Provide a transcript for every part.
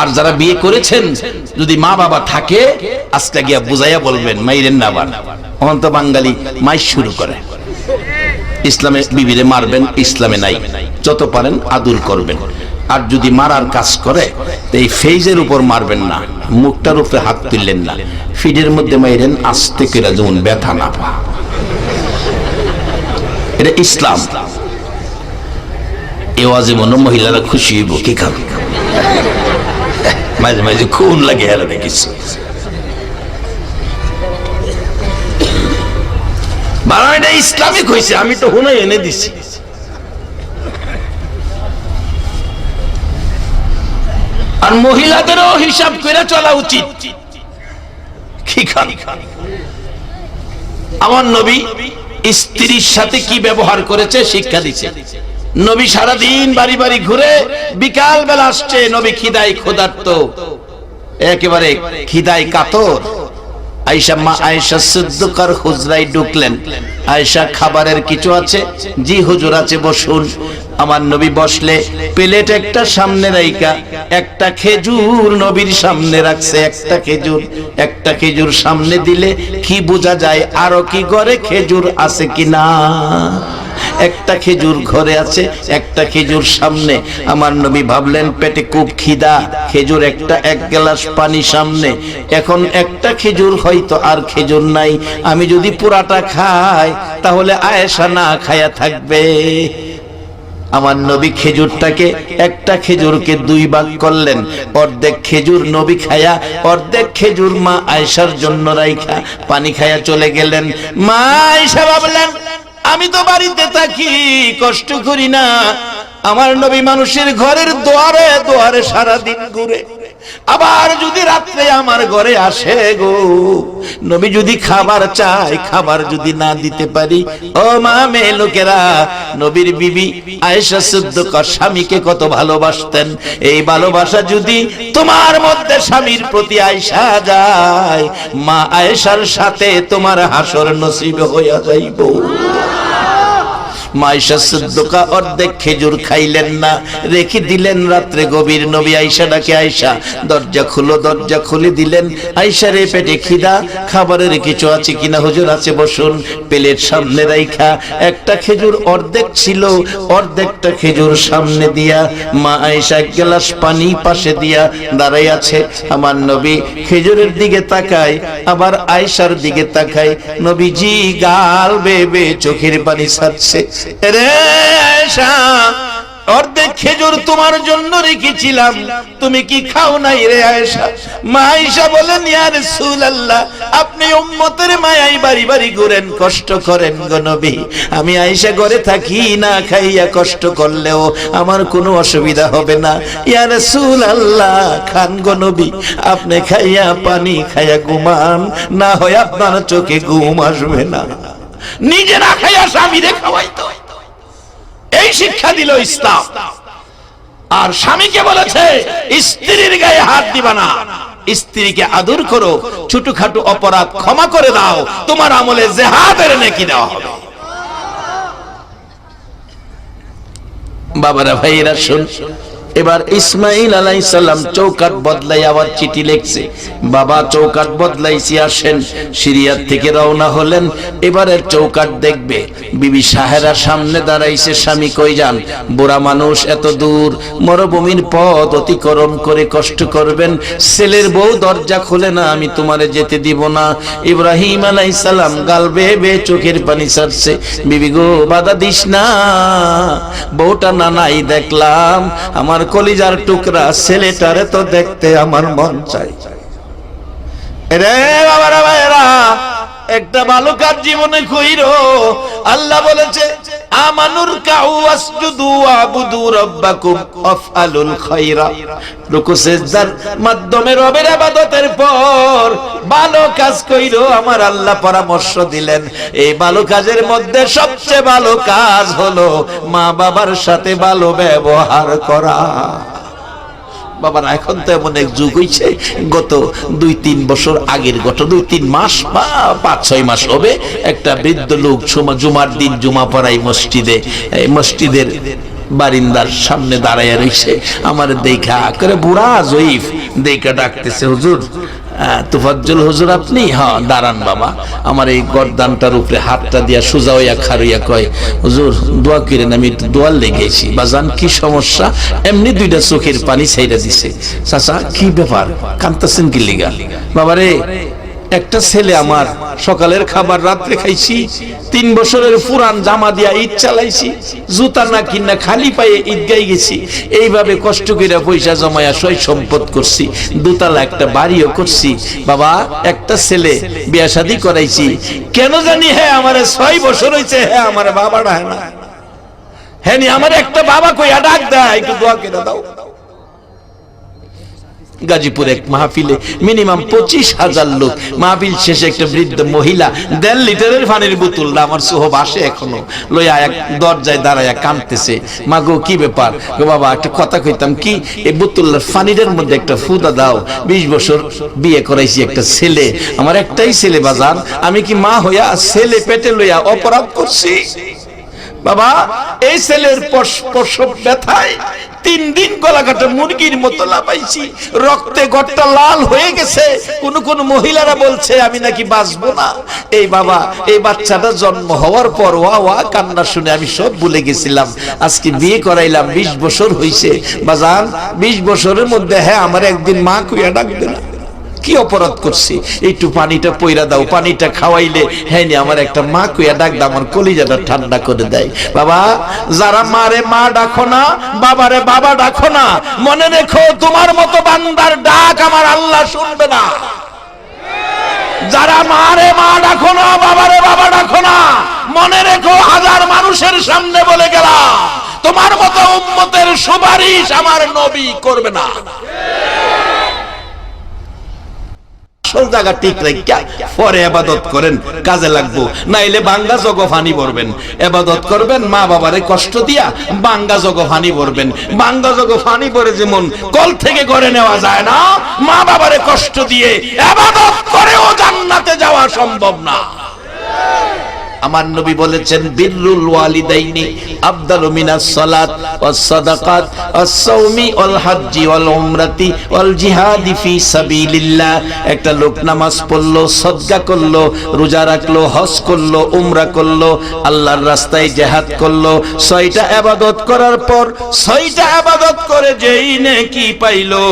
আর যারা বিয়ে করেছেন, যদি মা বাবা থাকে, আজকে গিয়া বুঝাইয়া বলবেন, মাইরেন না আবার অন্ত বাঙালি মাই শুরু করে। ইসলামে বিবিরে মারবেন, ইসলামে নাই। যত পারেন আদুর করবেন। আর যদি মারার কাজ করে এই ফেজের উপর মারবেন না, মুখটার উপরে হাত তুললেন না। ফিডের মধ্যে মাইরেন, আস্তে করে যেমন ব্যথা না পা এটা ইসলাম। এ ওয়াজে মনে মহিলারা খুশি হইব, কি খাবে? মাঝে মাঝে খুন লাগে হেরা দেখিস বাবা, এটা ইসলামিক হয়েছে আমি তো হুনাই এনে দিছি। আর মহিলাদেরও হিসাব করে চলা উচিত। আমার নবী স্ত্রীর সাথে কি ব্যবহার করেছে? শিক্ষা দিচ্ছে নবী সারাদিন বাড়ি বাড়ি ঘুরে বিকাল বেলা আসছে, নবী খিদাই ক্ষুধার্ত। একেবারে খিদাই কাতর। আয়েশা মা আয়েশা সিদ্দিকার হুজরাই ঢুকলেন। আয়েশা, খাবারের কিছু আছে? জি, হুজুর আছে, বসুন। আমার নবী বসলে প্লেট একটা সামনে রাইকা একটা খেজুর নবীর সামনে রাখছে, একটা খেজুর একটা খেজুর সামনে দিলে কি বোঝা যায়, আরও কি ঘরে খেজুর আছে কিনা? একটা খেজুর ঘরে আছে, একটা খেজুর সামনে। আমার নবী ভাবলেন, পেটে খুব খিদা, খেজুর একটা এক গ্লাস পানি সামনে। এখন একটা খেজুর হয়তো আর খেজুর নাই। আমি যদি পুরাটা খাই, তাহলে আয়েশা না খায়া থাকবে। আমার নবী খেজুরটাকে একটা খেজুরকে দুই ভাগ করলেন। অর্ধেক খেজুর নবী খায়া, অর্ধেক খেজুর মা আয়েশার জন্য রাইখা পানি খায়া চলে গেলেন। মা আয়েশা ভাবলেন আমি তো বাড়িতে থাকি, কষ্ট করি না। আমার নবী মানুষের ঘরের দোয়ারে দোয়ারে সারা দিন ঘুরে। আবার যদি রাত্রে আমার ঘরে আসে গো, নবী যদি খাবার চাই খাবার যদি না দিতে পারি, ও মা মেয়ে লোকেরা, নবীর বিবি আয়েশা সিদ্দিকার স্বামীকে কত ভালোবাসতেন। এই ভালোবাসা যদি তোমার মধ্যে স্বামীর প্রতি আয়েশা যায়, মা আয়েশার সাথে তোমার হাসর নসিব হইয়া যাইব। মাইশা সিদ্দুকা অর্ধেক খেজুর খাইলেন না। রেখে দিলেন রাত্রে গভীর নবী আইসা ডাকে আইসা দরজা খুলো, দরজা খুলে দিলেন। আইসা রে পেটে খিদা, খাবারের কিছু আছে কিনা হুজুর, আছে বসুন, প্লেট সামনে রাইখা। একটা খেজুর অর্ধেক ছিল, অর্ধেকটা খেজুর সামনে দিয়া মা আইসা এক গ্লাস পানি পাশে দিয়া দাঁড়াই আছে। আমার নবী খেজুরের দিকে তাকায়, আবার আয়সার দিকে তাকায়। নবীজি গাল বেবে চোখের পানি ছাড়ছে। রে আয়েশা, অর্ধেক খেজুর তোমার জন্য রেখেছিলাম। তুমি কি খাও নাই রে আয়েশা? মা আয়েশা বলেন, ইয়া রাসূলুল্লাহ, আপনি উম্মতের মায়াই বাড়ি বাড়ি ঘুরেন, কষ্ট করেন গো নবী। আমি আয়েশা ঘরে থাকি, না খাইয়া কষ্ট করলেও আমার কোনো অসুবিধা হবে না। ইয়া রাসূলুল্লাহ, খান গো নবী, আপনি খাইয়া পানি খাইয়া ঘুমান, না হয় আপনার চোখে ঘুম আসবে না। নিজে না খাইয়া স্বামীরে খাওয়াইতো। এই শিক্ষা দিল ইসলাম। আর স্বামীকে বলেছে, স্ত্রীর গায়ে হাত দিবা না। স্ত্রীকে আদর করো, ছোটখাটো অপরাধ ক্ষমা করে দাও। তোমার আমলে জেহাদের নেকি দেওয়া হবে। বাবারা, ভাইয়েরা, শুন। এবার ইসমাইল আলাইসাল্লাম চৌকাট বদলাই আবার চিঠি লিখছে। বাবা চৌকাট বদলাইছি, আসেন। সিরিয়ার থেকে রওনা হলেন। এবারের চৌকাট দেখবে। বিবি সাহেরা সামনে দাঁড়াইছে, স্বামী কই যান? বুড়া মানুষ এত দূর, মরুভূমির পথ অতিক্রম করে কষ্ট করবেন। ছেলের বউ দরজা খুলে না, আমি তোমারে যেতে দিব না। ইব্রাহিম আলাইসাল্লাম গাল বেয়ে বেয়ে চোখের পানি ছাড়ছে। বিবি গো, বাধা দিস না। বউটা নানাই দেখলাম, আমার কলিজার টুকরা ছেলেটারে তো দেখতে আমার মন চাই রে বাবারা ভাইরা একটা ভালো কাজ জীবনে কইরো। আল্লাহ বলেছে, আমানুর কাউ আসজুদু আবুদু আফআলুল রুকু সিজদার মাধ্যমে রবের ইবাদতের পর ভালো কাজ কইরো, আমার আল্লাহ পরামর্শ দিলেন। এই ভালো কাজের মধ্যে সবচেয়ে ভালো কাজ হলো মা বাবার সাথে ভালো ব্যবহার করা। বাবার এখন তো এমন এক যুগ হইছে, গত দুই তিন বছর আগের গত দুই তিন মাস বা পাঁচ ছয় মাস হবে, একটা বৃদ্ধ লোক জুমা- জুমার দিন জুমা পড়াই মসজিদে মসজিদের বারিন্দার সামনে দাঁড়াইয়া রয়েছে আমার দেখা করে বুড়া জয়ীফ, দেখা ডাকতেছে, হুজুর তুফাজ্জল হুজুর আপনি? হ্যাঁ দাঁড়ান বাবা। আমার এই গরদানটার উপরে হাতটা দিয়া সোজা হইয়া খারুইয়া কয়, হুজুর, দোয়া করেন, আমি একটু দোয়ার লেগেছি। বাজান, কি সমস্যা? এমনি দুইটা চোখের পানি ছাইরা দিছে। চাচা, কি ব্যাপার? কান্তাছেন কি লিগা? বাবারে একটা ছেলে আমার, সকালের খাবার রাত্রে খাইছি, তিন বছরের পুরান জামা দিয়া ঈদ চালাইছি, জুতা না কিনা খালি পায়ে ঈদ গাই গেছি, এইভাবে কষ্ট করে পয়সা জমায়া সই সম্পদ করছি, দুতলা একটা বাড়িও করছি। বাবা, একটা ছেলে, বিয়া শাদি করাইছি। কেন জানি হ্যাঁ আমার ছয় বছর হয়েছে হ্যাঁ আমার বাবা না। হ্যাঁ আমার একটা বাবা কইয়া ডাক দেয়, একটু দোয়া করে দাও। গাজীপুর এক মাহফিলে মিনিমাম পঁচিশ হাজার লোক। মাহফিল শেষে একটা বৃদ্ধ মহিলা দেড় লিটারের পানির বোতল আমার সোহব আসে এখনও। লইয়া এক দরজায় দাঁড়ায়া কাঁদতেছে। মা গো, কি ব্যাপার? গো বাবা, একটা কথা কইতাম কি? এই বোতলের পানির মধ্যে একটা ফুদা দাও। বিশ বছর বিয়ে করাইছি একটা ছেলে। আমার একটাই ছেলে বাজার আমি কি মা হইয়া ছেলে পেটে লইয়া অপরাধ করছি? বাবা, এই ছেলের প্রসব ব্যথায় তিন দিন গলা কাটা মুরগির মতো লাপাইছি রক্তে গটটা লাল হয়ে গেছে। কোন কোন মহিলারা বলছে, আমি নাকি বাঁচবো না। এই বাবা, এই বাচ্চাটা জন্ম হওয়ার পর ওয়া ওয়া, কান্না শুনে আমি সব ভুলে গেছিলাম। আজকে বিয়ে করাইলাম, বিশ বছর হইছে। বাজান, বিশ বছরের মধ্যে হ্যাঁ আমার একদিন মা কুইয়া ডাকবে না কি অপরাধ করছি? একটু পানিটা পইরা দাও, পানিটা খাওয়াইলে হ্যাঁ আমার একটা মা কুয়া ডাক দাও আমার কলিজাটা ঠান্ডা করে দেয়। বাবা, যারা মারে মা ডাকো না, বাবারে বাবা ডাকো না। মনে রেখো, তোমার মতো বান্দার ডাক আমার আল্লাহ শুনবে না। যারা মারে মা ডাকো না, বাবারে বাবা ডাকো না। মনে রেখো, হাজার মানুষের সামনে বলে গেলাম, তোমার মতো উম্মতের সুপারিশ আমার নবী করবে না। আসল জায়গা ঠিক রাখিয়া পরে আবাদত করেন, কাজে লাগবো। নাইলে বাঙ্গা জগ ফানি ভরবেন আবাদত করবেন, মা বাবারে কষ্ট দিয়া বাঙ্গা জগ ফানি ভরবেন বাঙ্গা জগ ফানি ভরে যেমন কল থেকে করে নেওয়া যায় না, মা বাবারে কষ্ট দিয়ে আবাদত করেও জান্নাতে যাওয়া সম্ভব না। আমার নবী বলেছেন ওয়ালিদাইনি মিনাস সালাত ওয়াস সাদাকাত ওয়াস সাওমি ওয়াল ওয়াল উমরাতি ওয়াল জিহাদি ফি সাবিলিল্লাহ। একটা লোক নামাজ পড়ল সদকা করল, রোজা রাখল, হজ করল, উমরা করল, আল্লাহর রাস্তায় জিহাদ করল। ছয়টা ইবাদত করার পর ছয়টা ইবাদত করে যেই নেকি পাইলো।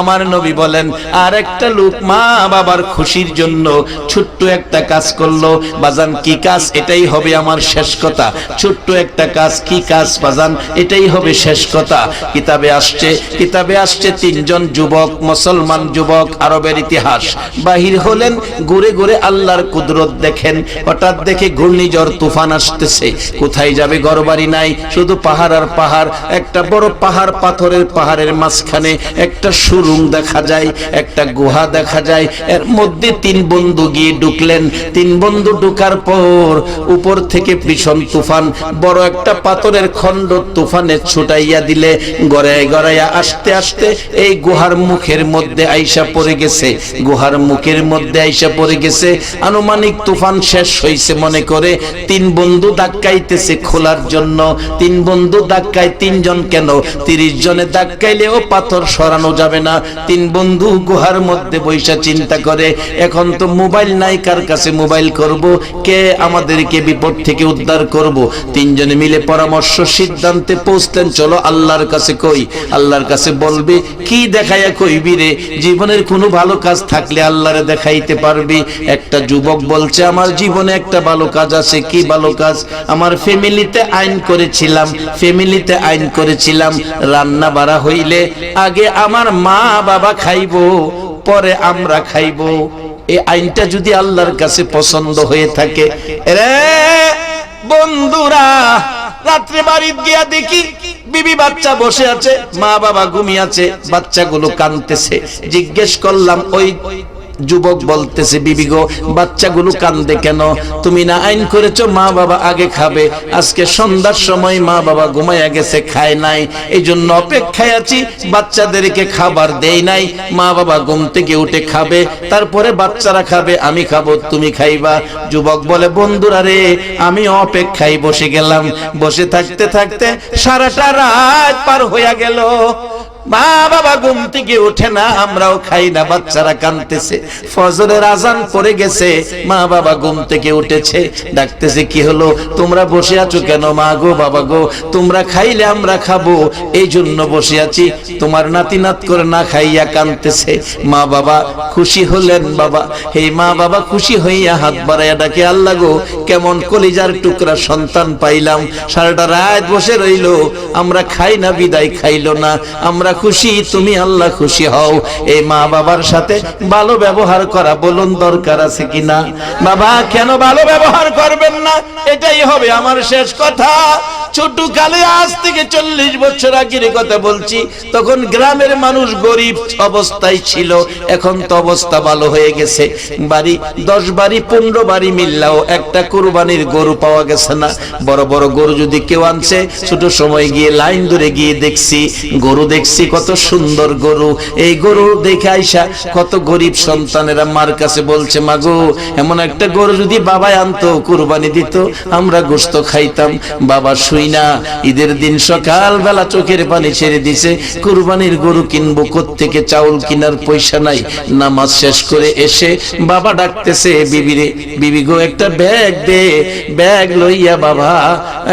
আমার নবী বলেন আর একটা লোক মা বাবার খুশির জন্য ছোট্ট একটা কাজ করল। বাজান কি কাজ এটাই হবে আমার শেষ কথা। ছোট্ট একটা কাজ, কি কাজ বাজান? এটাই হবে শেষ কথা। কিতাবে আসছে কিতাবে আসছে তিনজন যুবক, মুসলমান যুবক, আরবের ইতিহাস। বাহির হলেন, ঘুরে ঘুরে আল্লাহর কুদরত দেখেন। হঠাৎ দেখে ঘূর্ণিঝড়, তুফান আসতেছে। কোথায় যাবে ঘরবাড়ি নাই, শুধু পাহাড় আর পাহাড়। একটা বড় পাহাড়, পাথরের পাহাড়ের মাঝখানে একটা সুরুং দেখা যায়, একটা গুহা দেখা যায়। এর মধ্যে তিন বন্ধু গিয়ে ঢুকলেন। তিন বন্ধু ঢুকার পর উপর থেকে ভীষণ তুফান, বড় একটা পাথরের খণ্ড তুফানে ছুটাইয়া দিলে, গড়ায় গড়াইয়া আসতে আসতে এই গুহার মুখের মধ্যে আইসা পড়ে গেছে, গুহার মুখের মধ্যে আইসা পড়ে গেছে, আনুমানিক তুফান শেষ হইছে মনে করে, তিন বন্ধু ধাক্কাইতেছে খোলার জন্য, তিন বন্ধু ধাক্কায় তিনজন কেন, তিরিশ জনে ধাক্কাইলেও পাথর সরানো যাবে না, তিন বন্ধু গুহার মধ্যে বৈশা চিন্তা করে, এখন তো মোবাইল নাই, কার কাছে মোবাইল করব, কে আমাদেরকে বিপদ থেকে উদ্ধার করব। তিনজনে মিলে পরামর্শ, সিদ্ধান্তে পৌঁছলেন চলো আল্লাহর কাছে কই। আল্লাহর কাছে বলবে, কি দেখাইয়া কইবি রে? জীবনের কোনো ভালো কাজ থাকলে আল্লাহরে দেখাইতে পারবি। একটা যুবক বলছে, আমার জীবনে একটা ভালো কাজ আছে। কি ভালো কাজ? আমার ফ্যামিলিতে আইন করেছিলাম। ফ্যামিলিতে আইন করেছিলাম। রান্না বাড়া হইলে আগে আমার মা বাবা খাইবো, পরে আমরা খাইবো। এই আইনটা যদি আল্লাহর কাছে পছন্দ হয়ে থাকে রে বন্ধুরা, রাত্রে বাড়ি গিয়া দেখি বিবি বাচ্চা বসে আছে, মা বাবা ঘুমিয়ে আছে, বাচ্চাগুলো কানতেছে জিজ্ঞেস করলাম, ওই যুবক বলতেছে, বিবি বাচ্চাগুলো কান্দে কেন? তুমি না আইন করেছ, মা বাবা আগে খাবে। আজকে সন্ধ্যার সময় মা বাবা ঘুমাইয়া গেছে, খায় নাই। এই জন্য অপেক্ষায় আছি, বাচ্চাদেরকে খাবার দেই নাই। মা বাবা ঘুম থেকে উঠে খাবে, তারপরে বাচ্চারা খাবে, আমি খাব, তুমি খাইবা। যুবক বলে, বন্ধুরা রে, আমি অপেক্ষায় বসে গেলাম। বসে থাকতে থাকতে সারাটা রাত পার হইয়া গেল। মা বাবা ঘুম থেকে ওঠে না, আমরাও খাই না, বাচ্চারা কানতেছে। ফজরের আজান পড়ে গেছে মা বাবা ঘুম থেকে উঠেছে, ডাকতেছে, কি হলো? তোমরা বসে আছো কেন মা গো, বাবা গো? তোমরা খাইলে আমরা খাব। এই জন্য বসে আছি। তোমার নাতি নাত করে না খাইয়া কানতেছে। মা বাবা খুশি হলেন, বাবা এই মা বাবা খুশি হইয়া হাত বাড়াইয়া ডাকে, আল্লাহ গো, কেমন কলিজার টুকরা সন্তান পাইলাম। সারাটা রাত বসে রইল, আমরা খাই না, বিদায় খাইলো না। আমরা খুশি, তুমি আল্লাহ খুশি হও। এই মা বাবার সাথে ভালো ব্যবহার করা বলুন দরকার আছে কিনা? বাবা, কেন ভালো ব্যবহার করবেন না? এটাই হবে আমার শেষ কথা। ছোট কালে আজ থেকে চল্লিশ বছর আগের কথা বলছি, তখন গ্রামের মানুষ গরিব অবস্থায় ছিল, এখন তো অবস্থা ভালো হয়ে গেছে। বাড়ি, দশ বাড়ি, পনেরো বাড়ি মিললেও একটা কুরবানির গরু পাওয়া গেছে না। বড় বড় গরু যদি কেউ আনছে, ছোট সময় গিয়ে লাইন ধরে গিয়ে দেখছি, গরু দেখছি কত সুন্দর গরু। এই গরু দেখে আইসা কত গরিব সন্তানেরা মার কাছে বলছে, মাগো, এমন একটা গরু যদি বাবাই আনতো, কুরবানি দিত, আমরা গোস্ত খাইতাম। বাবা শুই না। ঈদের দিন সকাল বেলা চোখের পানি ছেড়ে দিছে, কুরবানির গরু কিনবো থেকে চাউল কিনার পয়সা নাই। নামাজ শেষ করে এসে বাবা ডাকতেছে, বিবিরে, বিবি গো, একটা ব্যাগ দে, ব্যাগ লইয়া বাবা,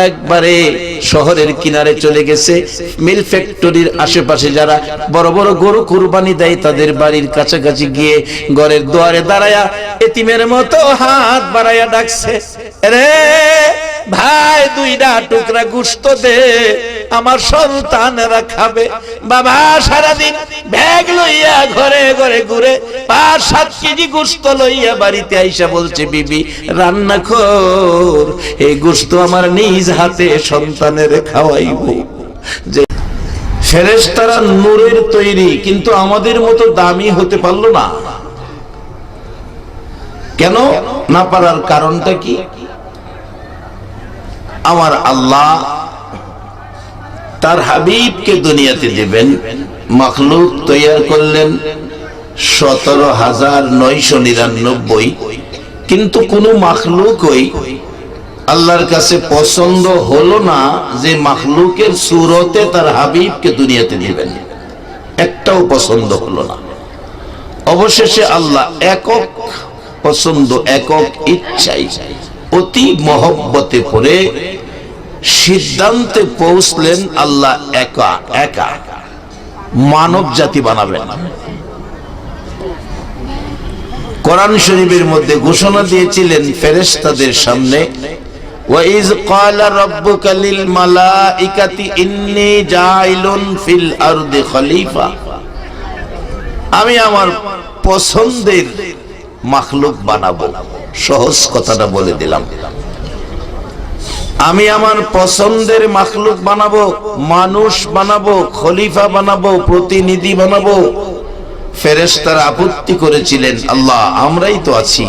একবারে শহরের কিনারে চলে গেছে। মিল ফ্যাক্টরির আশেপাশে যারা বড় বড় গরু কুরবানি দেয়, তাদের বাড়ির কাছাকাছি গিয়ে ঘরের দুয়ারে দাঁড়ায়া এতিমের মতো হাত বাড়াইয়া ডাকছে রে ভাই দুইটা টুকরা গুস্ত দে, আমার সন্তানরা খাবে। বাবা, সারাদিন ব্যাগ লইয়া ঘরে ঘরে ঘুরে পাঁচ, সাত কেজি গুস্ত লইয়া বাড়িতে আইসা বলছে, বিবি, রান্না খোর এই গুস্ত আমার নিজ হাতে সন্তানের খাওয়াইব। যে ফেরেশতারা নূরের তৈরি, কিন্তু আমাদের মতো দামি হতে পারল না। কেন? না পারার কারণটা কি? আমার আল্লাহ তার হাবিবকে দুনিয়াতে দেবেন, মখলুক তৈয়ার করলেন, সতেরো হাজার নয়শো নিরানব্বই। কিন্তু কোন মাখলুকই আল্লাহর কাছে পছন্দ হলো না যে মাখলুকের সুরতে তার হাবিবকে দুনিয়াতে দিবেন। একটাও পছন্দ হলো না। অবশেষে আল্লাহ একক, পছন্দ একক ইচ্ছাই অতি মহব্বতে পড়ে সিদ্ধান্তে পৌঁছলেন আল্লাহ একা একা। মানব জাতি বানাবেন। কোরআন শরীফের মধ্যে ঘোষণা দিয়েছিলেন ফেরেশতাদের সামনে আমি আমার পছন্দের মাখলুক বানাবো। সহজ কথাটা বলে দিলাম। আমি আমার পছন্দের মাখলুক বানাবো, মানুষ বানাবো, খলিফা বানাবো, প্রতিনিধি বানাবো। ফেরেশতারা আপত্তি করেছিলেন, আল্লাহ, আমরাই তো আছি,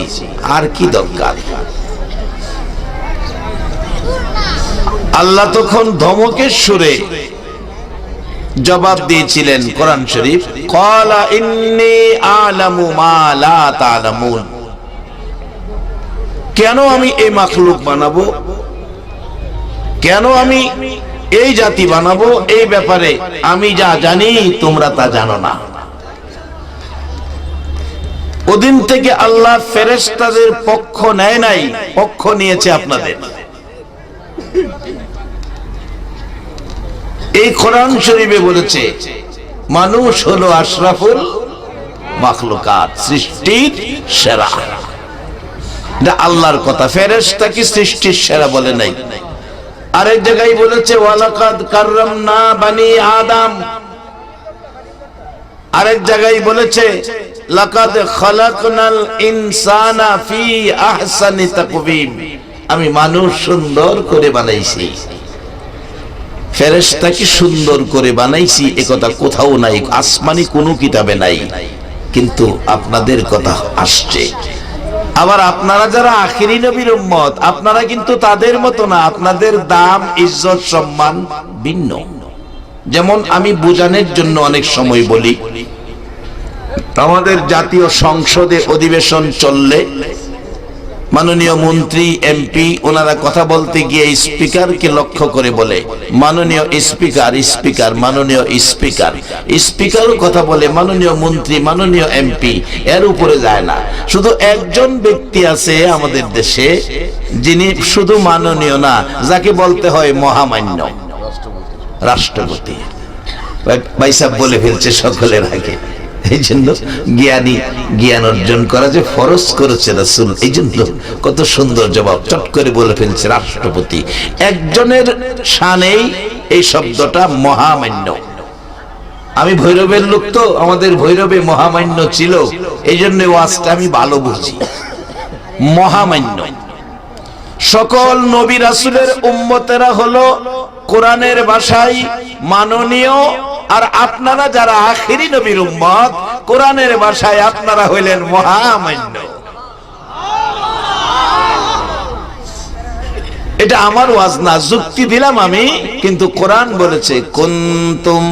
আর কি দরকার? আল্লাহ তখন ধমকের সুরে জবাব দিয়েছিলেন কোরআন শরীফ কলা ইন্নি আলামু মা লা তালামুন। কেন আমি এই মাখলুক বানাবো? কেন আমি এই জাতি বানাবো? এই ব্যাপারে আমি যা জানি, তোমরা তা জানো না। ওদিন থেকে আল্লাহ ফেরেশতাদের পক্ষ নেয় নাই, পক্ষ নিয়েছে আপনাদের। এই কোরআন শরীফে বলেছে, মানুষ হলো আশরাফুল মাখলুকাত, সৃষ্টির সেরা। আল্লাহর কথা, ফেরেশতা কি সৃষ্টির সেরা বলে নাই? আরেক জায়গায় বলেছে, ওয়ালাকাদ কাররামনা বানি আদম। আরেক জায়গায় বলেছে, লাকাদ খালাকনাল ইনসানা ফি আহসানি তাকবীম। আমি মানুষ সুন্দর করে বানাইছি। ফেরেশতাকে সুন্দর করে বানাইছি, এ কথা কোথাও নাই, আসমানি কোনো কিতাবে নাই। কিন্তু আপনাদের কথা আসছে। আবার আপনারা যারা আখিরি নবীর উম্মত, আপনারা কিন্তু তাদের মতো না, আপনাদের দাম, ইজ্জত, সম্মান ভিন্ন। যেমন আমি বুঝানোর জন্য অনেক সময় বলি, আমাদের জাতীয় সংসদে অধিবেশন চললে মাননীয় মন্ত্রী, এমপি, ওনারা কথা বলতে গিয়ে স্পিকারকে লক্ষ্য করে বলে, মাননীয় স্পিকার স্পিকার, মাননীয় স্পিকার। স্পিকারও কথা বলে, মাননীয় মন্ত্রী, মাননীয় এমপি, এর উপরে যায় না। শুধু একজন ব্যক্তি আছে আমাদের দেশে, যিনি শুধু মাননীয় না, যাকে বলতে হয় মহামান্য, রাষ্ট্রপতি। ভাইসাব বলে ফেলছে সকলের আগে। এই জন্য জ্ঞানী জ্ঞান অর্জন করা যে ফরজ করেছে রাসুল এই জন্য কত সুন্দর জবাব, চট করে বলে ফেলছে রাষ্ট্রপতি। একজনের শানেই এই শব্দটা মহামান্য। আমি ভৈরবের লোক তো, আমাদের ভৈরবে মহামান্য ছিল এই জন্য ওয়াজটা আমি ভালো বুঝি। মহামান্য। সকল নবী রাসুলের উম্মতেরা হলো কোরআনের ভাষায় মাননীয় আর আপনারা যারা আখেরি নবীর উম্মত, কোরআনের ভাষায় আপনারা হইলেন মহামান্য। এটা আমার ওয়াজ না, যুক্তি দিলাম আমি, কিন্তু কোরআন বলেছে, কুনতুম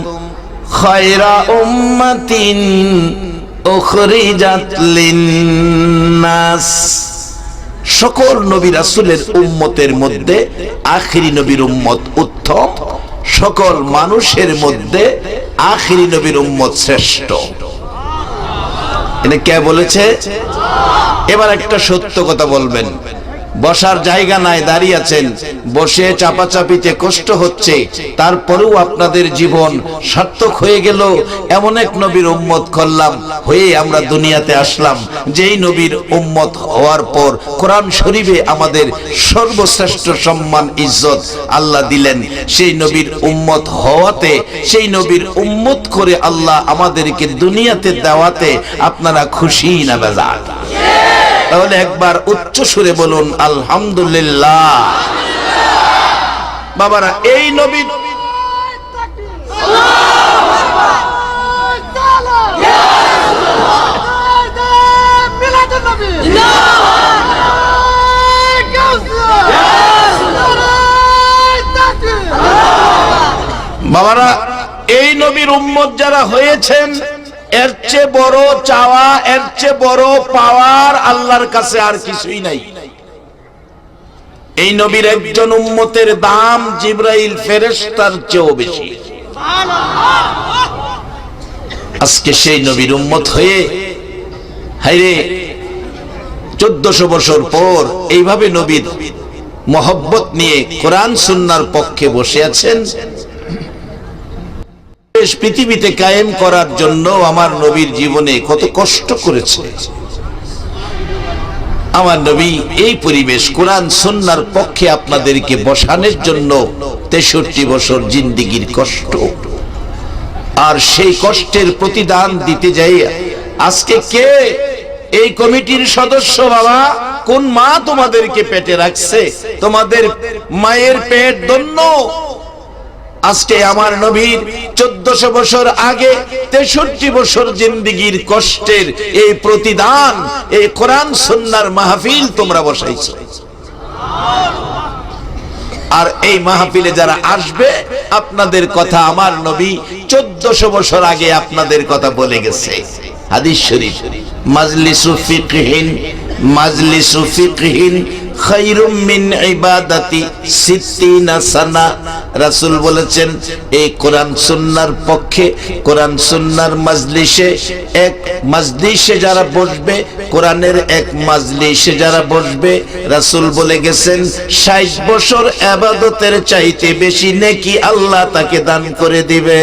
খায়রা উম্মাতিন উখরিজাত লিন্নাস। সকল নবী রাসূলের উম্মতের মধ্যে আখেরি নবীর উম্মত উত্তম। সকল মানুষের মধ্যে আখিরি নবীর উম্মত শ্রেষ্ঠ। এটা কে বলেছে? এবার একটা সত্য কথা বলবেন। বসার জায়গা নাই, দাঁড়িয়ে আছেন। বসে চাপাচাপিতে কষ্ট হচ্ছে। তারপরেও আপনাদের জীবন সার্থক হয়ে গেল। এমন এক নবীর উম্মত করলাম, হয়ে আমরা দুনিয়াতে আসলাম। যেই নবীর উম্মত হওয়ার পর কোরআন শরীফে আমাদের সর্বশ্রেষ্ঠ সম্মান, ইজ্জত আল্লাহ দিলেন। সেই নবীর উম্মত হওয়াতে, সেই নবীর উম্মত করে আল্লাহ আমাদেরকে দুনিয়াতে দেওয়াতে আপনারা খুশি না বেজার? তাহলে একবার উচ্চ সুরে বলুন, আলহামদুলিল্লাহ। বাবারা, এই নবী বাবারা, এই নবীর উম্মত যারা হয়েছেন এর চেয়ে বড় চাওয়া, এর চেয়ে বড় পাওয়ার আল্লাহর কাছে আর কিছুই নাই। এই নবীর একজন উম্মতের দাম জিব্রাইল ফেরেশতার চেয়েও বেশি। আজকে সেই নবীর উম্মত হয়ে হাইরে চোদ্দশো বছর পর এইভাবে নবীর মহব্বত নিয়ে কোরআন সুন্নার পক্ষে বসে আছেন। পৃথিবীতে কায়েম করার জন্য আমার নবীর জীবনে কত কষ্ট করেছে। আমার নবী এই পরিবেশ কোরআন সন্ন্যার পক্ষে আপনাদেরকে বসানোর জন্য তেষট্টি বছর জিন্দিগির কষ্ট। আর সেই কষ্টের প্রতিদান দিতে যাই, আজকে কে? এই কমিটির সদস্য বাবা, কোন মা তোমাদেরকে পেটে রাখছে? তোমাদের মায়ের পেট দন্য আজকে আমার নবীর চোদ্দশো বছর আগে তেষট্টি বছর জিন্দিগির কষ্টের এই প্রতিদান, এই কোরআন সন্ন্যার মাহফিল তোমরা বসাইছ। আর এই মাহফিলে যারা আসবে, আপনাদের কথা আমার নবী চোদ্দশো বছর আগে আপনাদের কথা বলে গেছে। হাদিস শরীফ, মাজলিসু ফিকহিন মাজলিসু ফিকহিন খায়রুম মিন ইবাদাতি সিত্তিনা সানা। রাসূল বলেছেন এই কোরআন সুন্নাহর পক্ষে, কোরআন সুন্নাহর মাজলিসে এক মাজলিসে যারা বসবে, কোরআনের এক মাজলিসে যারা বসবে, রাসূল বলে গেছেন 60 বছর ইবাদতের চাইতে বেশি নেকি আল্লাহ তাকে দান করে দিবে।